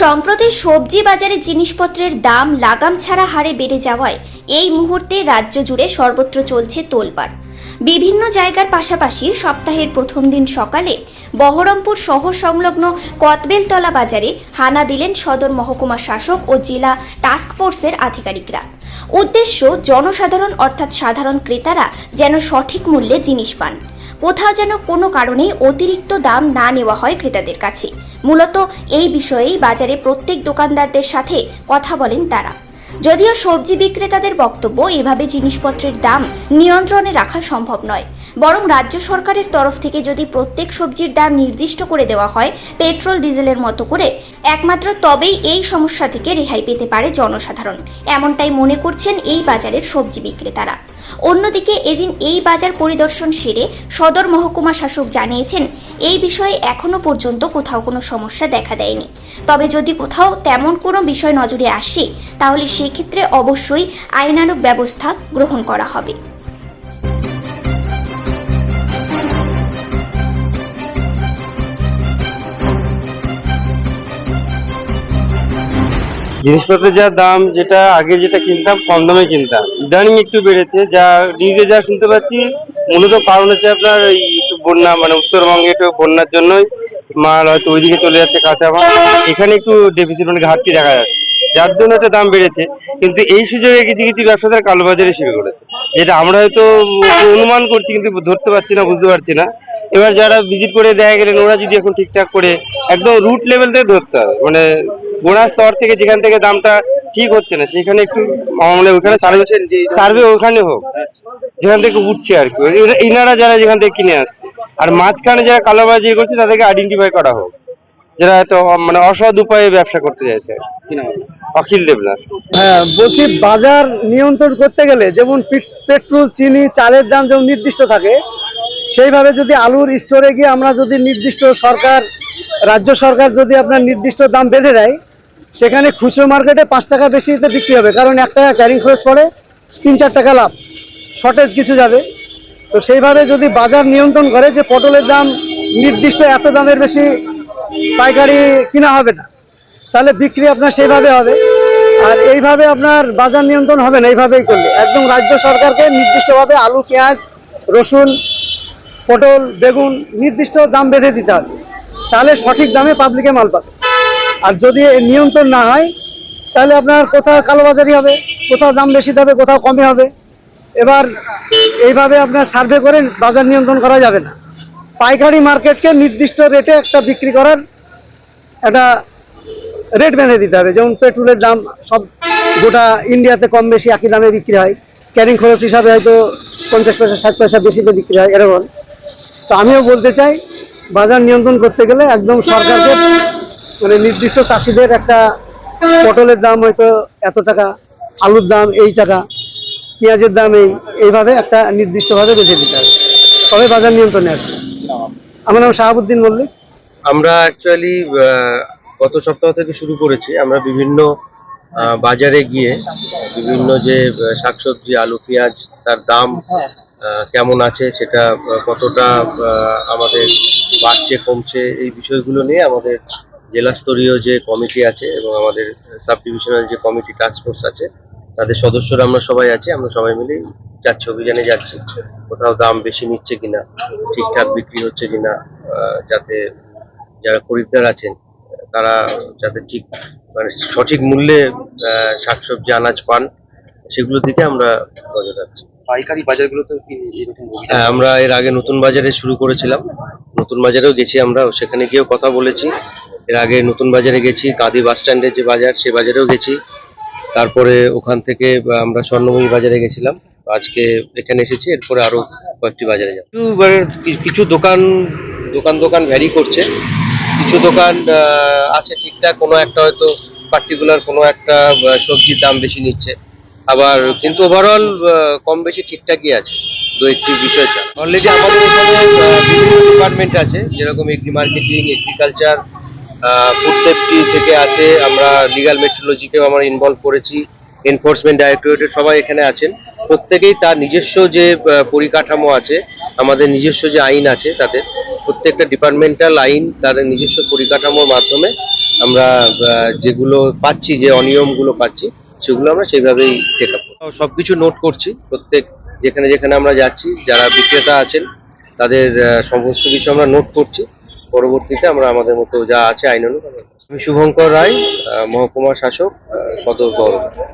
সম্প্রতি সবজি বাজারে জিনিসপত্রের দাম লাগাম ছাড়া হারে বেড়ে যাওয়ায় এই মুহূর্তে রাজ্য জুড়ে সর্বত্র চলছে তোলপাড়। বিভিন্ন জায়গার পাশাপাশি সপ্তাহের প্রথম দিন সকালে বহরমপুর শহর সংলগ্ন কতবেলতলা বাজারে হানা দিলেন সদর মহকুমা শাসক ও জেলা টাস্ক ফোর্সের আধিকারিকরা। উদ্দেশ্য জনসাধারণ অর্থাৎ সাধারণ ক্রেতারা যেন সঠিক মূল্যে জিনিস পান। কোথাও যেন কোনো কারণেই অতিরিক্ত দাম না নেওয়া হয় ক্রেতাদের কাছে। মূলত এই বিষয়েই বাজারে প্রত্যেক দোকানদারদের সাথে কথা বলেন তারা। যদিও সবজি বিক্রেতাদের বক্তব্য এভাবে জিনিসপত্রের দাম নিয়ন্ত্রণে রাখা সম্ভব নয়, বরং রাজ্য সরকারের তরফ থেকে যদি প্রত্যেক সবজির দাম নির্দিষ্ট করে দেওয়া হয়, পেট্রোল, ডিজেলের মতো করে, একমাত্র তবেই এই সমস্যা থেকে রেহাই পেতে পারে জনসাধারণ। এমনটাই মনে করছেন এই বাজারের সবজি বিক্রেতারা। অন্যদিকে এদিন এই বাজার পরিদর্শন সেরে সদর মহকুমা শাসক জানিয়েছেন, এই বিষয়ে এখনও পর্যন্ত কোথাও কোনো সমস্যা দেখা দেয়নি। তবে যদি কোথাও তেমন কোনো বিষয় নজরে আসে, তাহলে সেক্ষেত্রে অবশ্যই আইনানুক ব্যবস্থা গ্রহণ করা হবে। জিনিসপত্রের যা দাম, যেটা আগে যেটা কিনতাম, কম দামে কিনতাম। ইদানিং একটু বেড়েছে, যা নিউজে যা শুনতে পাচ্ছি, মূলত কারণ হচ্ছে আপনার একটু বন্যা মানে উত্তরবঙ্গে একটু বন্যার জন্যই মাল হয়তো ওইদিকে চলে যাচ্ছে কাঁচা মাল। এখানে একটু ডেফিসিট মানে ঘাটতি দেখা যাচ্ছে। যার জন্য একটা দাম বেড়েছে, কিন্তু এই সুযোগে কিছু কিছু ব্যবসাদার কালোবাজারে শুরু করেছে যেটা আমরা হয়তো অনুমান করছি, কিন্তু ধরতে পারছি না, বুঝতে পারছি না। এবার যারা ভিজিট করে দেখা গেলেন, ওরা যদি এখন ঠিকঠাক করে, একদম রুট লেভেল থেকে ধরতে হবে। মানে গোড়া স্তর থেকে যেখান থেকে দামটা ঠিক হচ্ছে না সেখানে একটু মানে ওখানে সার্ভে সার্ভে ওখানে হোক যেখান থেকে উঠছে আর কি। ইনারা যারা যেখান থেকে কিনে আসছে। আর মাঝখানে যারা কালোবাজি করছে তাদেরকে আইডেন্টিফাই করা হোক যারা হয়তো মানে অসৎ উপায়ে ব্যবসা করতে চাইছে অখিল দেবনাথ। হ্যাঁ বলছি বাজার নিয়ন্ত্রণ করতে গেলে যেমন পিট- পেট্রোল চিনি চালের দাম যেমন নির্দিষ্ট থাকে সেইভাবে যদি আলুর স্টোরে গিয়ে আমরা যদি নির্দিষ্ট সরকার রাজ্য সরকার যদি আপনার নির্দিষ্ট দাম বেঁধে দেয় সেখানে খুচরো মার্কেটে পাঁচ টাকা বেশিতে বিক্রি হবে, কারণ এক টাকা ক্যারিং খরচ পড়ে, তিন চার টাকা লাভ শর্টেজ কিছু যাবে। তো সেইভাবে যদি বাজার নিয়ন্ত্রণ করে যে পটলের দাম নির্দিষ্ট এত দামের বেশি পাইকারি কিনা হবে না, তাহলে বিক্রি আপনার সেইভাবে হবে। আর এইভাবে আপনার বাজার নিয়ন্ত্রণ হবে না, এইভাবেই করলে। একদম রাজ্য সরকারকে নির্দিষ্টভাবে আলু, পেঁয়াজ, রসুন, পটল, বেগুন নির্দিষ্ট দাম বেঁধে দিতে হবে। তাহলে সঠিক দামে পাবলিকে মাল পাবে। আর যদি নিয়ন্ত্রণ না হয়, তাহলে আপনার কোথাও কালোবাজারি হবে, কোথাও দাম বেশি হবে কোথাও কমে হবে। এবার এইভাবে আপনার সার্ভে করে বাজার নিয়ন্ত্রণ করা যাবে না। পাইকারি মার্কেটকে নির্দিষ্ট রেটে একটা বিক্রি করার একটা রেট বেঁধে দিতে হবে। যেমন পেট্রোলের দাম সব গোটা ইন্ডিয়াতে কম বেশি একই দামে বিক্রি হয়। ক্যারিং খরচ হিসাবে হয়তো পঞ্চাশ পয়সা, ষাট পয়সা বেশিতে বিক্রি হয়, এরকম। তো আমিও বলতে চাই, বাজার নিয়ন্ত্রণ করতে গেলে একদম সরকারকে মানে নির্দিষ্ট চাষিদের একটা পটলের দাম হয়তো এত টাকা, আলুর দাম এই টাকা, পেঁয়াজের দাম এই, এইভাবে একটা নির্দিষ্টভাবে বেঁধে দিতে হবে। তবে বাজার নিয়ন্ত্রণে আসবে আমার নাম শাহাবুদ্দিন মল্লিক। আমরা অ্যাকচুয়ালি গত সপ্তাহ থেকে শুরু করেছি। আমরা বিভিন্ন বাজারে গিয়ে বিভিন্ন যে শাকসবজি, আলু, পেঁয়াজ, তার দাম কেমন আছে সেটা কতটা আমাদের বাড়ছে, কমছে, এই বিষয়গুলো নিয়ে আমাদের জেলা স্তরীয় যে কমিটি আছে এবং আমাদের সাব ডিভিশনাল যে কমিটি টাস্ক ফোর্স আছে তাদের সদস্যরা আমরা সবাই আছি আমরা সবাই মিলে যাচ্ছি অভিযানে যাচ্ছি। কোথাও দাম বেশি নিচ্ছে কিনা ঠিকঠাক বিক্রি হচ্ছে কিনা যাতে যারা খরিদ্দার আছেন তারা যাতে ঠিক মানে সঠিক মূল্যে শাকসবজি আনাজ পান সেগুলো দিকে আমরা নজর রাখছি। পাইকারি অভিযান হ্যাঁ আমরা এর আগে নতুন বাজারে শুরু করেছিলাম। নতুন বাজারেও গেছি আমরা সেখানে গিয়েও কথা বলেছি। এর আগে নতুন বাজারে গেছি, কাদি বাস স্ট্যান্ডের যে বাজার, সে বাজারেও গেছি। তারপরে ওখান থেকে আমরা স্বর্ণময়ী বাজারে গেছিলাম। আজকে এখানে এসেছি, এরপরে আরও কয়েকটি বাজারে যাব। কিছু কিছু দোকান দোকান দোকান ভ্যারি করছে। কিছু দোকান আছে ঠিকঠাক, কোনো একটা হয়তো পার্টিকুলার কোনো একটা সবজির দাম বেশি নিচ্ছে। আবার কিন্তু ওভারঅল কম বেশি ঠিকঠাকই আছে। দু একটি বিষয় ছাড়া। অলরেডি আমাদের এখানে বিভিন্ন ডিপার্টমেন্ট আছে, যেরকম agri marketing agriculture food safety থেকে আছে, আমরা লিগাল মেট্রোলজিকেও আমরা ইনভলভ করেছি এনফোর্সমেন্ট ডাইরেক্টরেটের সবাই এখানে আছেন। প্রত্যেকেই তার নিজস্ব যে পরিকাঠামো আছে, আমাদের নিজস্ব যে আইন আছে তাদের, প্রত্যেকটা ডিপার্টমেন্টাল আইন তাদের নিজস্ব পরিকাঠামোর মাধ্যমে আমরা যেগুলো পাচ্ছি, যে অনিয়মগুলো পাচ্ছি, সেগুলো আমরা সেইভাবেই টেক আপ সবকিছু নোট করছি, প্রত্যেক যেখানে যেখানে আমরা যাচ্ছি, যারা বিক্রেতা আছেন, তাদের সমস্ত কিছু আমরা নোট করছি। পরবর্তীতে আমরা আমাদের মতো যা আছে আইন অনুযায়ী। আমি শুভঙ্কর রায় মহকুমা শাসক সদর বহরমপুর